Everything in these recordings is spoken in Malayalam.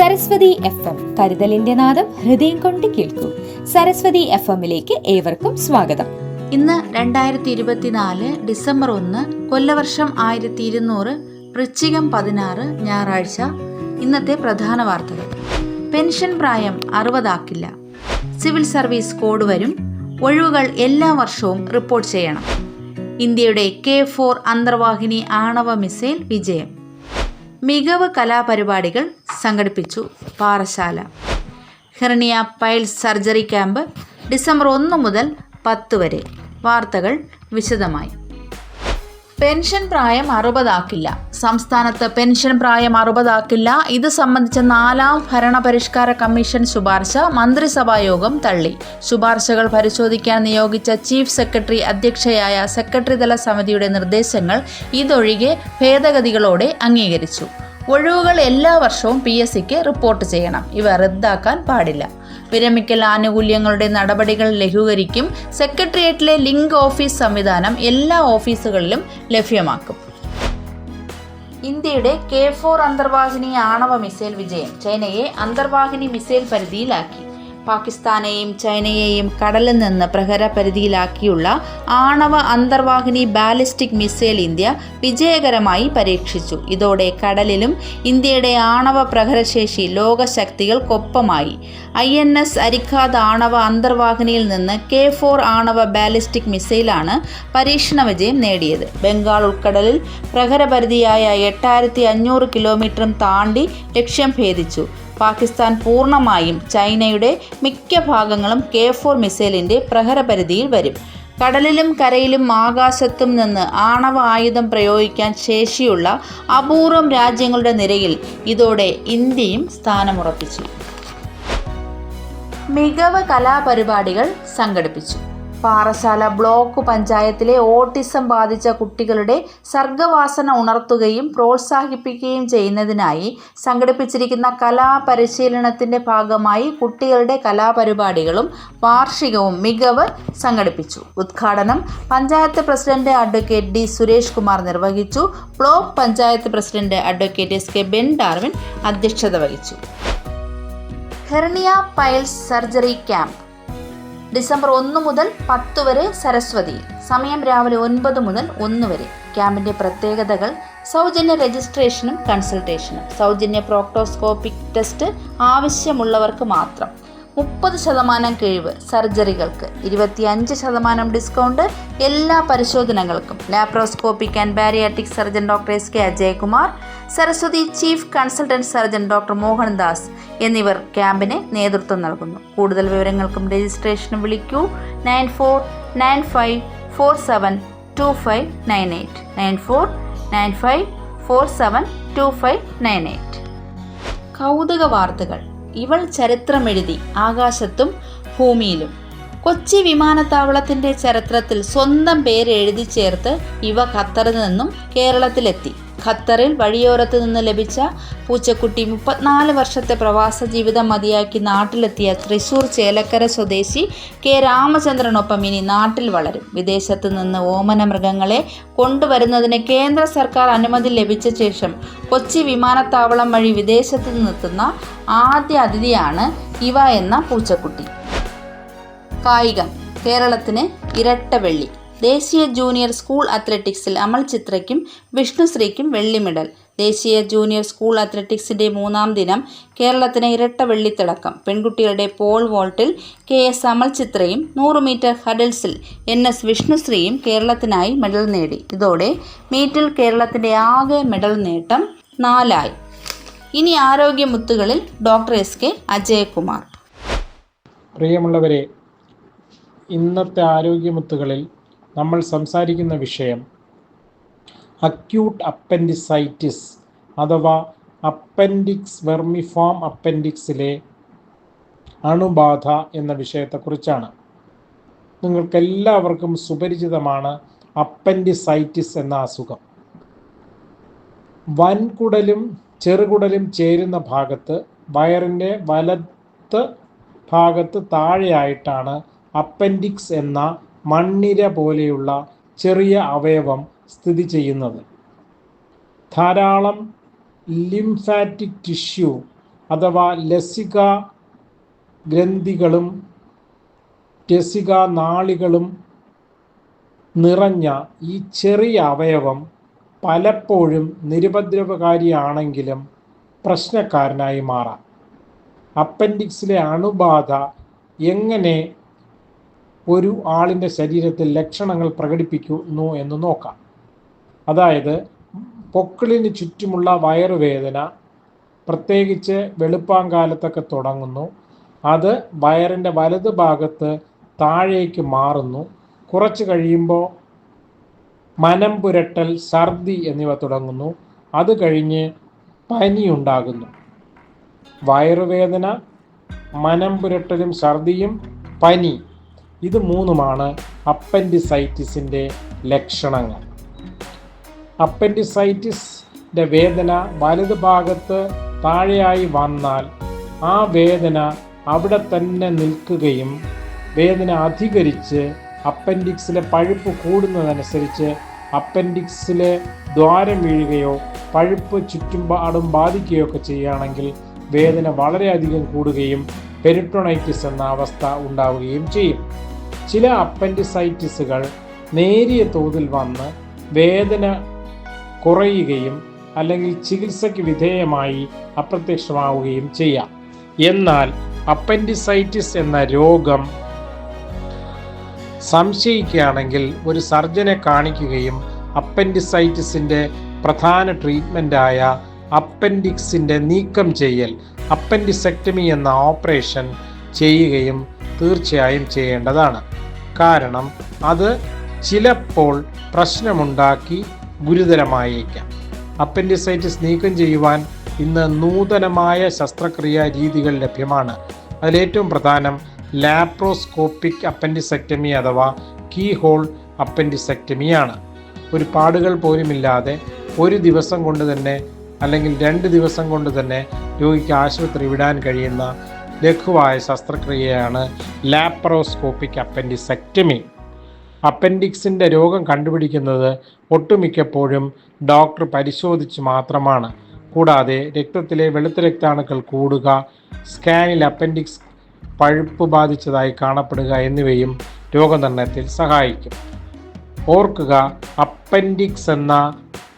സരസ്വതി എഫ് എം കരുതലിന്റെ നാദം ഹൃദയം കൊണ്ട് കേൾക്കൂ. സരസ്വതി എഫ് എമ്മിലേക്ക് ഏവർക്കും സ്വാഗതം. ഇന്ന് രണ്ടായിരത്തി ഇരുപത്തിനാല് ഡിസംബർ ഒന്ന് കൊല്ലവർഷം ആയിരത്തി ഇരുന്നൂറ് വൃശ്ചികം പതിനാറ് ഞായറാഴ്ച ഇന്നത്തെ പ്രധാന വാർത്തകൾ. പെൻഷൻ പ്രായം അറുപതാക്കില്ല. സിവിൽ സർവീസ് കോഡ് വരും. ഒഴിവുകൾ എല്ലാ വർഷവും റിപ്പോർട്ട് ചെയ്യണം. ഇന്ത്യയുടെ കെ ഫോർ അന്തർവാഹിനി ആണവ മിസൈൽ വിജയം. മികവ് കലാപരിപാടികൾ സംഘടിപ്പിച്ചു Parassala. Hernia pile surgery camp December ഒന്ന് മുതൽ പത്ത് വരെ. വാർത്തകൾ വിശദമായി. പെൻഷൻ പ്രായം അറുപതാക്കില്ല. സംസ്ഥാനത്ത് പെൻഷൻ പ്രായം അറുപതാക്കില്ല. ഇത് സംബന്ധിച്ച നാലാം ഭരണപരിഷ്കാര കമ്മീഷൻ ശുപാർശ മന്ത്രിസഭാ യോഗം തള്ളി. ശുപാർശകൾ പരിശോധിക്കാൻ നിയോഗിച്ച ചീഫ് സെക്രട്ടറി അധ്യക്ഷയായ സെക്രട്ടറിതല സമിതിയുടെ നിർദ്ദേശങ്ങൾ ഇതൊഴികെ ഭേദഗതികളോടെ അംഗീകരിച്ചു. ഒഴിവുകൾ എല്ലാ വർഷവും പി റിപ്പോർട്ട് ചെയ്യണം. ഇവ റദ്ദാക്കാൻ പാടില്ല. വിരമിക്കൽ ആനുകൂല്യങ്ങളുടെ നടപടികൾ ലഘൂകരിക്കും. സെക്രട്ടേറിയറ്റിലെ ലിങ്ക് ഓഫീസ് സംവിധാനം എല്ലാ ഓഫീസുകളിലും ലഭ്യമാക്കും. ഇന്ത്യയുടെ കെ ഫോർ അന്തർവാഹിനി ആണവ മിസൈൽ വിജയം ചൈനയെ അന്തർവാഹിനി മിസൈൽ പരിധിയിലാക്കി. പാകിസ്ഥാനെയും ചൈനയെയും കടലിൽ നിന്ന് പ്രഹര പരിധിയിലാക്കിയുള്ള ആണവ അന്തർവാഹിനി ബാലിസ്റ്റിക് മിസൈൽ ഇന്ത്യ വിജയകരമായി പരീക്ഷിച്ചു. ഇതോടെ കടലിലും ഇന്ത്യയുടെ ആണവ പ്രഹരശേഷി ലോകശക്തികൾക്കൊപ്പമായി. ഐ എൻ എസ് അരിഖാദ് ആണവ അന്തർവാഹിനിയിൽ നിന്ന് കെ ഫോർ ആണവ ബാലിസ്റ്റിക് മിസൈലാണ് പരീക്ഷണ വിജയം നേടിയത്. ബംഗാൾ ഉൾക്കടലിൽ പ്രഹരപരിധിയായ എട്ടായിരത്തി അഞ്ഞൂറ് കിലോമീറ്ററും താണ്ടി ലക്ഷ്യം ഭേദിച്ചു. പാകിസ്ഥാൻ പൂർണമായും ചൈനയുടെ മിക്ക ഭാഗങ്ങളും കെ ഫോർ മിസൈലിന്റെ പ്രഹരപരിധിയിൽ വരും. കടലിലും കരയിലും ആകാശത്തും നിന്ന് ആണവ ആയുധം പ്രയോഗിക്കാൻ ശേഷിയുള്ള അപൂർവം രാജ്യങ്ങളുടെ നിരയിൽ ഇതോടെ ഇന്ത്യയും സ്ഥാനമുറപ്പിച്ചു. മികവ് കലാപരിപാടികൾ സംഘടിപ്പിച്ചു. പാറശാല ബ്ലോക്ക് പഞ്ചായത്തിലെ ഓട്ടിസം ബാധിച്ച കുട്ടികളുടെ സർഗവാസന ഉണർത്തുകയും പ്രോത്സാഹിപ്പിക്കുകയും ചെയ്യുന്നതിനായി സംഘടിപ്പിച്ചിരിക്കുന്ന കലാപരിശീലനത്തിന്റെ ഭാഗമായി കുട്ടികളുടെ കലാപരിപാടികളും വാർഷികവും മികവ് സംഘടിപ്പിച്ചു. ഉദ്ഘാടനം panchayat president advocate D Suresh Kumar നിർവഹിച്ചു. Block panchayat president advocate S K Ben Darwin അധ്യക്ഷത വഹിച്ചു. Hernia piles surgery camp December ഒന്ന് മുതൽ പത്ത് വരെ സരസ്വതിയിൽ സമയം രാവിലെ ഒൻപത് മുതൽ ഒന്ന് വരെ. ക്യാമ്പിന്റെ പ്രത്യേകതകൾ സൗജന്യ രജിസ്ട്രേഷനും കൺസൾട്ടേഷനും. സൗജന്യ പ്രോക്ടോസ്കോപ്പിക് ടെസ്റ്റ് ആവശ്യമുള്ളവർക്ക് മാത്രം. മുപ്പത് ശതമാനം കിഴിവ് സർജറികൾക്ക് ഇരുപത്തിയഞ്ച് ശതമാനം ഡിസ്കൗണ്ട് എല്ലാ പരിശോധനകൾക്കും. Laparoscopic and bariatric surgeon doctor S K Ajayakumar Saraswathi chief consultant surgeon doctor Mohandas എന്നിവർ ക്യാമ്പിന് നേതൃത്വം നൽകുന്നു. കൂടുതൽ വിവരങ്ങൾക്കും രജിസ്ട്രേഷനും വിളിക്കൂ nine four nine five four seven two five nine eight. Nine four nine five four seven two five nine eight. കൗതുക വാർത്തകൾ. ഇവൾ ചരിത്രമെഴുതി ആകാശത്തും ഭൂമിയിലും. കൊച്ചി വിമാനത്താവളത്തിന്റെ ചരിത്രത്തിൽ സ്വന്തം പേര് എഴുതി ചേർത്ത് ഇവ ഖത്തറിൽ നിന്നും കേരളത്തിലെത്തി. ഖത്തറിൽ വഴിയോരത്ത് നിന്ന് ലഭിച്ച പൂച്ചക്കുട്ടി മുപ്പത്തിനാല് വർഷത്തെ പ്രവാസ ജീവിതം മതിയാക്കി നാട്ടിലെത്തിയ തൃശൂർ ചേലക്കര സ്വദേശി കെ രാമചന്ദ്രനൊപ്പം ഇനി നാട്ടിൽ വളരും. വിദേശത്ത് നിന്ന് ഓമന മൃഗങ്ങളെ കൊണ്ടുവരുന്നതിന് കേന്ദ്ര സർക്കാർ അനുമതി ലഭിച്ച ശേഷം കൊച്ചി വിമാനത്താവളം വഴി വിദേശത്ത് നിന്നെത്തുന്ന ആദ്യ അതിഥിയാണ് ഇവ എന്ന പൂച്ചക്കുട്ടി. കായികം. കേരളത്തിന് ഇരട്ട വെള്ളി. ദേശീയ ജൂനിയർ സ്കൂൾ അത്ലറ്റിക്സിൽ അമൽ ചിത്രയ്ക്കും വിഷ്ണുശ്രീക്കും വെള്ളി മെഡൽ. ദേശീയ ജൂനിയർ സ്കൂൾ അത്ലറ്റിക്സിന്റെ മൂന്നാം ദിനം കേരളത്തിന് ഇരട്ട വെള്ളിത്തിളക്കം പെൺകുട്ടികളുടെ പോൾ വോൾട്ടിൽ കെ എസ് അമൽ ചിത്രയും നൂറ് മീറ്റർ ഹഡിൽസിൽ എൻ എസ് വിഷ്ണുശ്രീയും കേരളത്തിനായി മെഡൽ നേടി. ഇതോടെ മീറ്റിൽ കേരളത്തിന്റെ ആകെ മെഡൽ നേട്ടം നാലായി. ഇനി ആരോഗ്യമുത്തുകളിൽ ഡോക്ടർ എസ് കെ അജയകുമാർ. പ്രിയമുള്ളവരെ ഇന്നത്തെ ആരോഗ്യമുത്തുകളിൽ നമ്മൾ സംസാരിക്കുന്ന വിഷയം അക്യൂട്ട് അപ്പൻഡിസൈറ്റിസ് അഥവാ അപ്പൻഡിക്സ് വെർമിഫോം അപ്പൻഡിക്സിലെ അണുബാധ എന്ന വിഷയത്തെക്കുറിച്ചാണ്. നിങ്ങൾക്കെല്ലാവർക്കും സുപരിചിതമാണ് അപ്പൻഡിസൈറ്റിസ് എന്ന അസുഖം. വൻകുടലും ചെറുകുടലും ചേരുന്ന ഭാഗത്ത് വയറിന്റെ വലത്ത് ഭാഗത്ത് താഴെയായിട്ടാണ് അപ്പൻഡിക്സ് എന്ന മണ്ണിര പോലെയുള്ള ചെറിയ അവയവം സ്ഥിതി ചെയ്യുന്നത്. ധാരാളം ലിംഫാറ്റിക് ടിഷ്യൂ അഥവാ ലസിക ഗ്രന്ഥികളും രസിക നാളികളും നിറഞ്ഞ ഈ ചെറിയ അവയവം പലപ്പോഴും നിരുപദ്രവകാരിയാണെങ്കിലും പ്രശ്നക്കാരനായി മാറാം. അപ്പൻഡിക്സിലെ അണുബാധ എങ്ങനെ ഒരു ആളിന്റെ ശരീരത്തിൽ ലക്ഷണങ്ങൾ പ്രകടിപ്പിക്കുന്നു എന്ന് നോക്കാം. അതായത് പൊക്കിളിന് ചുറ്റുമുള്ള വയറുവേദന പ്രത്യേകിച്ച് വെളുപ്പാങ്കാലത്തൊക്കെ തുടങ്ങുന്നു. അത് വയറിന്റെ വലത് ഭാഗത്ത് താഴേക്ക് മാറുന്നു. കുറച്ച് കഴിയുമ്പോൾ മനം പുരട്ടൽ ഛർദി എന്നിവ തുടങ്ങുന്നു. അത് കഴിഞ്ഞ് പനി ഉണ്ടാകുന്നു വയറുവേദന മനം പുരട്ടലും ഛർദിയും പനി ഇത് മൂന്നുമാണ് അപ്പൻഡിസൈറ്റിസിന്റെ ലക്ഷണങ്ങൾ. അപ്പൻഡിസൈറ്റിസിന്റെ വേദന വലത് ഭാഗത്ത് താഴെയായി വന്നാൽ ആ വേദന അവിടെ തന്നെ നിൽക്കുകയും വേദന അധികരിച്ച് അപ്പൻഡിക്സിലെ പഴുപ്പ് കൂടുന്നതനുസരിച്ച് അപ്പൻഡിക്സിലെ ദ്വാരം വീഴുകയോ പഴുപ്പ് ചുറ്റുപാടും ബാധിക്കുകയോ ഒക്കെ ചെയ്യുകയാണെങ്കിൽ വേദന വളരെയധികം കൂടുകയും പെരിട്ടോണൈറ്റിസ് എന്ന അവസ്ഥ ഉണ്ടാവുകയും ചെയ്യും. ചില അപ്പൻഡിസൈറ്റിസുകൾ നേരിയ തോതിൽ വന്ന് വേദന കുറയുകയും അല്ലെങ്കിൽ ചികിത്സയ്ക്ക് വിധേയമായി അപ്രത്യക്ഷമാവുകയും ചെയ്യാം. എന്നാൽ അപ്പൻഡിസൈറ്റിസ് എന്ന രോഗം സംശയിക്കുകയാണെങ്കിൽ ഒരു സർജനെ കാണിക്കുകയും അപ്പൻഡിസൈറ്റിസിന്റെ പ്രധാന ട്രീറ്റ്മെന്റായ അപ്പൻഡിക്സിന്റെ നീക്കം ചെയ്യൽ അപ്പൻഡിസെക്ടമി എന്ന ഓപ്പറേഷൻ ചെയ്യുകയും തീർച്ചയായും ചെയ്യേണ്ടതാണ്. കാരണം അത് ചിലപ്പോൾ പ്രശ്നമുണ്ടാക്കി ഗുരുതരമായേക്കാം. അപ്പൻഡിസൈറ്റിസ് നീക്കം ചെയ്യുവാൻ ഇന്ന് നൂതനമായ ശസ്ത്രക്രിയാ രീതികൾ ലഭ്യമാണ്. അതിലേറ്റവും പ്രധാനം ലാപ്രോസ്കോപ്പിക് അപ്പൻഡിസെക്ടമി അഥവാ കീ ഹോൾ അപ്പൻഡിസെക്ടമിയാണ്. ഒരു പാടുകൾ പോലുമില്ലാതെ ഒരു ദിവസം കൊണ്ട് തന്നെ അല്ലെങ്കിൽ രണ്ട് ദിവസം കൊണ്ട് തന്നെ രോഗിക്ക് ആശുപത്രി വിടാൻ കഴിയുന്ന ലഘുവായ ശസ്ത്രക്രിയയാണ് ലാപ്രോസ്കോപ്പിക് അപ്പൻഡിസെക്ടമി. അപ്പൻഡിക്സിന്റെ രോഗം കണ്ടുപിടിക്കുന്നത് ഒട്ടുമിക്കപ്പോഴും ഡോക്ടർ പരിശോധിച്ച് മാത്രമാണ്. കൂടാതെ രക്തത്തിലെ വെളുത്ത രക്താണുക്കൾ കൂടുക സ്കാനിൽ അപ്പൻഡിക്സ് പഴുപ്പ് ബാധിച്ചതായി കാണപ്പെടുക എന്നിവയും രോഗനിർണയത്തിൽ സഹായിക്കും. ഓർക്കുക അപ്പൻഡിക്സ് എന്ന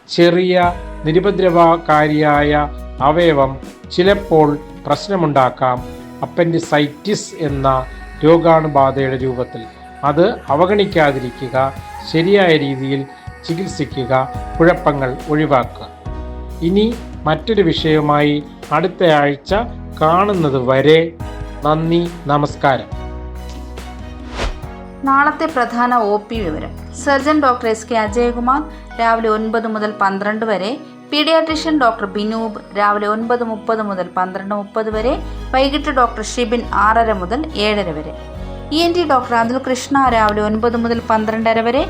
ചെറിയ നിരുപദ്രവകാരിയായ അവയവം ചിലപ്പോൾ പ്രശ്നമുണ്ടാക്കാം. അപ്പൻഡിസൈറ്റിസ് എന്ന രോഗാണുബാധയുടെ രൂപത്തിൽ അത് അവഗണിക്കാതിരിക്കുക ശരിയായ രീതിയിൽ ചികിത്സിക്കുക കുഴപ്പങ്ങൾ ഒഴിവാക്കുക. ഇനി മറ്റൊരു വിഷയവുമായി അടുത്ത ആഴ്ച കാണുന്നത് വരെ നന്ദി നമസ്കാരം. നാളത്തെ പ്രധാന ഒ പി വിവരം. Surgeon doctor S K Ajayakumar രാവിലെ ഒൻപത് മുതൽ പന്ത്രണ്ട് വരെ പീഡിയാട്രിഷ്യൻ ഡോക്ടർ ബിനൂബ് രാവിലെ ഒൻപത് മുപ്പത് മുതൽ പന്ത്രണ്ട് മുപ്പത് വരെ വൈകിട്ട് ഡോക്ടർ ഷിബിൻ ആറര മുതൽ ഏഴര വരെ. E N T doctor Athul Krishna രാവിലെ ഒൻപത് മുതൽ പന്ത്രണ്ടര വരെ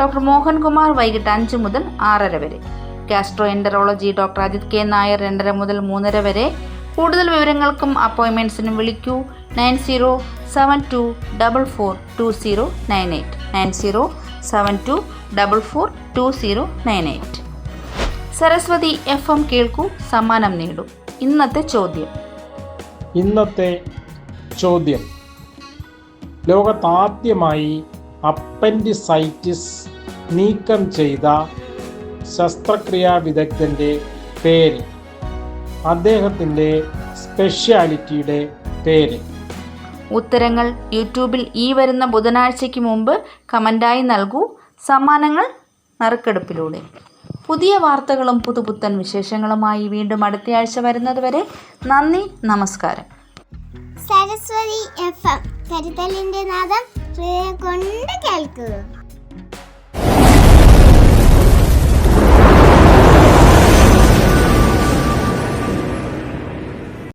ഡോക്ടർ മോഹൻകുമാർ വൈകിട്ട് അഞ്ച് മുതൽ ആറര വരെ. Gastroenterology doctor Ajith K Nair രണ്ടര മുതൽ മൂന്നര വരെ. കൂടുതൽ വിവരങ്ങൾക്കും അപ്പോയിൻമെന്റ്സിനും വിളിക്കൂ nine zero seven two double four two zero nine eight. Nine zero seven two double four two zero nine eight. Saraswathi F M കേൾക്കൂ സമ്മാനം നേടൂ. ഇന്നത്തെ ചോദ്യം. ഇന്നത്തെ ചോദ്യം. ലോകത്താദ്യമായി അപ്പൻഡിസൈറ്റിസ് നീക്കം ചെയ്ത ശസ്ത്രക്രിയാ വിദഗ്ധന്റെ പേര്. അദ്ദേഹത്തിന്റെ സ്പെഷ്യാലിറ്റിയുടെ പേര്. ഉത്തരങ്ങൾ യൂട്യൂബിൽ ഈ വരുന്ന ബുധനാഴ്ചയ്ക്ക് മുമ്പ് കമന്റായി നൽകൂ. സമ്മാനങ്ങൾ നറുക്കെടുപ്പിലൂടെ. പുതിയ വാർത്തകളും പുതുപുത്തൻ വിശേഷങ്ങളുമായി വീണ്ടും അടുത്തയാഴ്ച വരുന്നതുവരെ നന്ദി നമസ്കാരം. സരസ്വതി എഫ് എം കരുതലിന്റെ നാദം കൊണ്ട് കേൾക്കുക.